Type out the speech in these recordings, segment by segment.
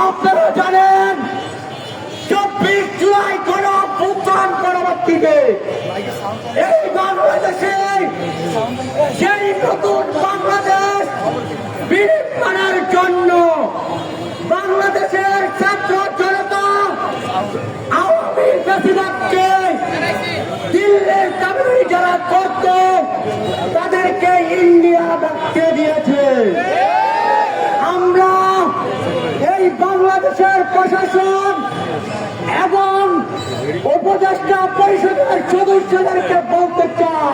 আপনারা জানেন চব্বিশ জুলাই কোন অভ্যুত্থান পরবর্তীতে এই বাংলাদেশে সেই নতুন বাংলাদেশ বিনির্মাণের জন্য বাংলাদেশের ছাত্র জনতা আওয়ামী বেশিরভাগকে তাদেরকে ইন্ডিয়া ডাকতে দিয়েছে। আমরা এই বাংলাদেশের প্রশাসন এবং উপদেষ্টা পরিষদের সদস্যদেরকে বলতে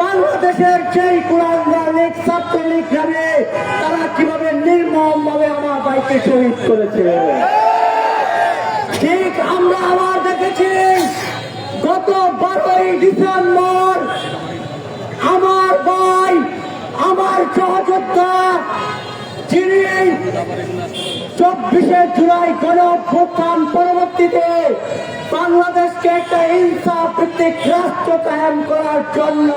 বাংলাদেশের সেই কুলান গালিক ছাত্রলীগ গ্রামে তারা কীভাবে নির্মম ভাবে আমার ভাইকে শহীদ করেছে। ঠিক আমরা আবার দেখেছি, গত বারোই ডিসেম্বর আমার ভাই, আমার সহযোদ্ধা যিনি চব্বিশে জুলাই গণঅভ্যুত্থান পরবর্তীতে বাংলাদেশকে একটা ইনসাফ ভিত্তিক রাষ্ট্র কায়েম করার জন্য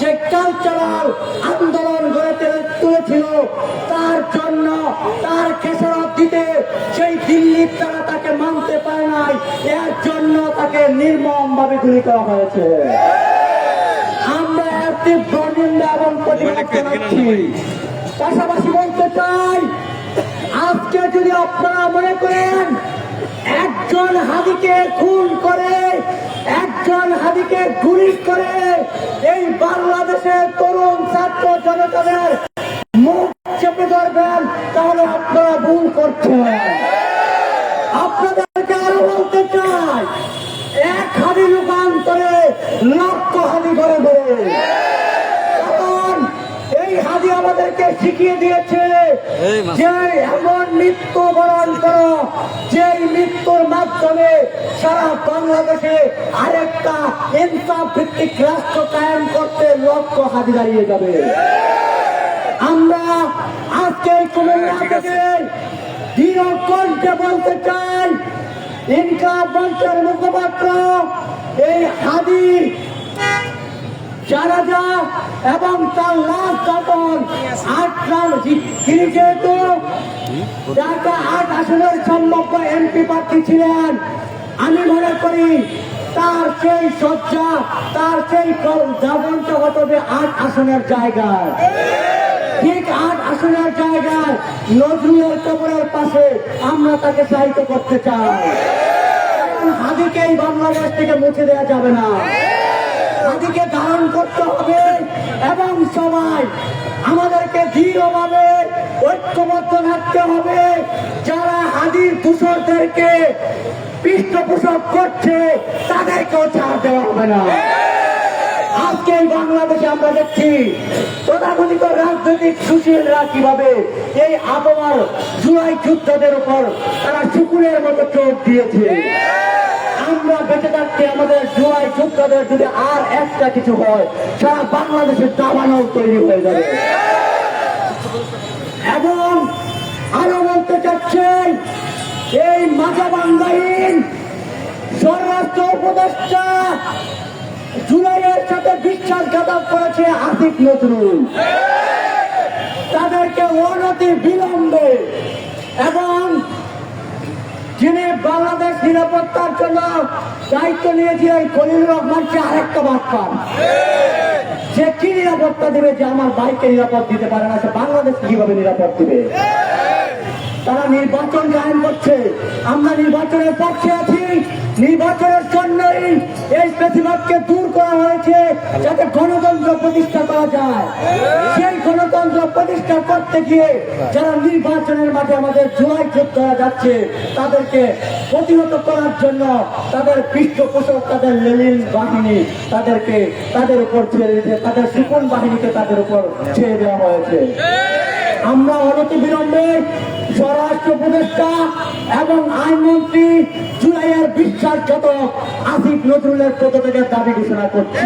যে কালচারাল আন্দোলন গড়ে তুলে- তুলেছিল, তার জন্য তার খেসারত দিতে সেই দিল্লির তারা তাকে মানতে পারে নাই, এর জন্য তাকে নির্মম ভাবে গুলি করা হয়েছে। আমরা এর তীব্র নিন্দা এবং প্রতিবাদ পাশাপাশি বলতে চাই, আজকে যদি আপনারা মনে করেন একজন হাদিকে খুন করে, একজন হাদিকে গুলি করে, এই বাংলাদেশের তরুণ ছাত্র জনতাদের মুখ চেপে ধরবেন, তাহলে আপনারা ভুল করছেন আপনাদেরকে আরও বলতে চাই এক হানি রূপান্তরে লক্ষ হানি করে দেবে কারণ এই হাদি আমাদেরকে শিখিয়ে দিয়েছে যে এমন মৃত্যু বরণ করো যে মৃত্যুর মাধ্যমে সারা বাংলাদেশে আরেকটা ইনসাফ ভিত্তিক রাষ্ট্র কায়েম করতে লক্ষ্য হাদি দাঁড়িয়ে যাবে। আমরা আজকে কুমিল্লা থেকে দৃঢ় কণ্ঠে বলতে চাই ইনকা মঞ্চের মুখপাত্র এই হাদি শাহরাজা এবং তার লাশ তখন আট রান তিনি যেহেতু ঢাকা আট আসনের সম্ভাব্য এমপি প্রার্থী ছিলেন, আমি মনে করি তার সেই সজ্জা তার সেই দাবনটা হবে আট আসনের জায়গায়। ঠিক আট আসনের জায়গায় নজরুলের কবরের পাশে আমরা তাকে সাহিত্য করতে চাই। হাদিকে এই বাংলাদেশ থেকে মুছে দেওয়া যাবে না। হাদিকে ধারণ করতে হবে এবং সবাই আমাদেরকে দৃঢ়ভাবে ঐক্যবদ্ধ থাকতে হবে। যারা হাদির দূষরদেরকে পৃষ্ঠপোষক করছে, তাদেরকেও ছাড় দেওয়া হবে না। আজকে এই বাংলাদেশে আমরা দেখছি তথাকথিত রাজনৈতিক সুশীলরা কীভাবে এই আবহাওয়ার জুলাই যুদ্ধদের উপর তারা শুকুরের মতো চোখ দিয়েছে। আমরা বেঁচে থাকতে আমাদের জুলাই যোদ্ধাদের যদি আর একটা কিছু হয়, সারা বাংলাদেশের দাবানল তৈরি হয়ে যাবে। এবং আরও বলতে চাচ্ছেন এই মাজা বাংলাহীন স্বরাষ্ট্র উপদেষ্টা জুলাইয়ের সাথে বিশ্বাসঘাতক করেছে আসিফ নজরুল। তাদেরকে অনতি বিলম্বে এবং যিনি বাংলাদেশ নিরাপত্তার জন্য দায়িত্ব নিয়েছিলেন খলিলুর রহমানকে আরেকটা বাদ পান সে কি নিরাপত্তা দেবে যে আমার বাইকে নিরাপদ দিতে পারে না, সে বাংলাদেশ কীভাবে নিরাপদ দিবে? তারা নির্বাচন গায়ন করছে। আমরা নির্বাচনের পক্ষে আছি। নির্বাচনের জন্যই এই প্রতিবাদকে দূর করা হয়েছে যাতে গণতন্ত্র প্রতিষ্ঠা করা যায়। সেই গণতন্ত্র প্রতিষ্ঠা করতে গিয়ে যারা নির্বাচনের মাঠে আমাদের জুলাই করা যাচ্ছে, তাদেরকে প্রতিহত করার জন্য তাদের পৃষ্ঠপোষক, তাদের লেলিন বাহিনী তাদেরকে তাদের উপর ছেড়ে দিতে তাদের সুকন বাহিনীকে তাদের উপর ছেড়ে দেওয়া হয়েছে। আমরা অনতি বিলম্বে স্বরাষ্ট্র উপদেষ্টা এবং আইনমন্ত্রী জুলাইয়ের বিশ্বাসঘাতক আসিফ নজরুলের পদত্যাগের দাবি ঘোষণা করছি।